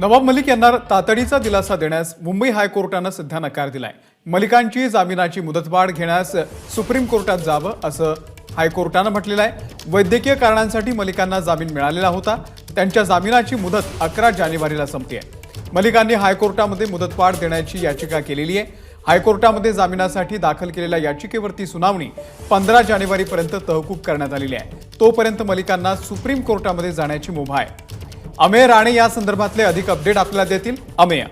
नवाब मलिक यांना तातडीचा दिलासा देण्यास मुंबई हायकोर्टानं सध्या नकार दिलाय. मलिकांची जामिनाची मुदतवाढ घेण्यास सुप्रीम कोर्टात जावं असं हायकोर्टानं म्हटलेलं आहे. वैद्यकीय कारणांसाठी मलिकांना जामीन मिळालेला होता. त्यांच्या जामिनाची मुदत अकरा जानेवारीला संपते मलिकांनी हायकोर्टामध्ये मुदतवाढ देण्याची याचिका केलेली आहे. हायकोर्टामध्ये जामिनासाठी दाखल केलेल्या याचिकेवरती सुनावणी पंधरा जानेवारीपर्यंत तहकूब करण्यात आलेली आहे. तोपर्यंत मलिकांना सुप्रीम कोर्टामध्ये जाण्याची मुभा आहे. अमेय राणे या संदर्भातले अधिक अपडेट आपल्याला देतील. अमेय.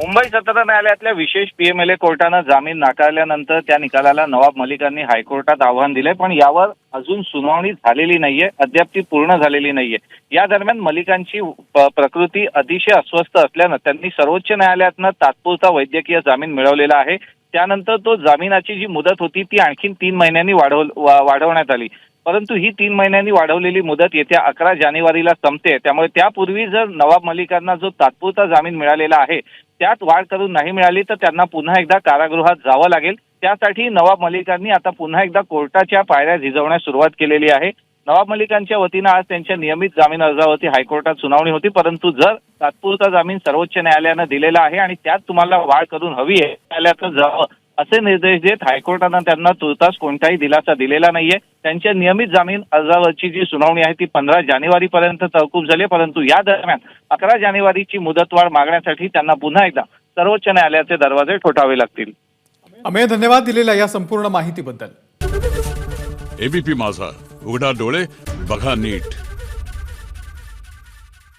मुंबई सत्र न्यायालयातल्या विशेष पीएमएलए कोर्टानं जामीन नाकारल्यानंतर त्या निकालाला नवाब मलिकांनी हायकोर्टात आव्हान दिले पण यावर अजून सुनावणी झालेली नाहीये अद्याप ती पूर्ण झालेली नाहीये. या दरम्यान मलिकांची प्रकृती अतिशय अस्वस्थ असल्यानं त्यांनी सर्वोच्च न्यायालयातनं तात्पुरता वैद्यकीय जामीन मिळवलेला आहे. त्यानंतर तो जामिनाची जी मुदत होती ती आणखी तीन महिन्यांनी वाढव वाढवण्यात आली. परंतु ही तीन महिन्यांनी वाढवलेली मुदत येत्या अकरा जानेवारीला संपते. त्यामुळे त्यापूर्वी जर नवाब मलिकांना जो तात्पुरता जामीन मिळालेला आहे त्यात वाढ करून नाही मिळाली तर त्यांना पुन्हा एकदा कारागृहात जावं लागेल. त्यासाठी नवाब मलिकांनी आता पुन्हा एकदा कोर्टाच्या पायऱ्या झिजवण्यास सुरुवात केलेली आहे. नवाब मलिकांच्या वतीनं आज त्यांच्या नियमित जामीन अर्जावरती हायकोर्टात सुनावणी होती परंतु जर तात्पुरता जामीन सर्वोच्च न्यायालयानं दिलेला आहे आणि त्यात तुम्हाला वाढ करून हवी आहे न्यायालयात जावं. असे निर्देश देत हायकोर्टानं त्यांना तुर्तास कोणताही दिलासा दिलेला नाहीये. त्यांच्या नियमित जामीन अर्जावरची जी सुनावणी आहे ती पंधरा जानेवारीपर्यंत तहकूब झाली परंतु या दरम्यान अकरा जानेवारीची मुदतवाढ मागण्यासाठी त्यांना पुन्हा एकदा सर्वोच्च न्यायालयाचे दरवाजे ठोठावे लागतील. अमेय धन्यवाद दिलेल्या या संपूर्ण माहितीबद्दल. एबीपी माझा. उघडा डोळे बघा नीट.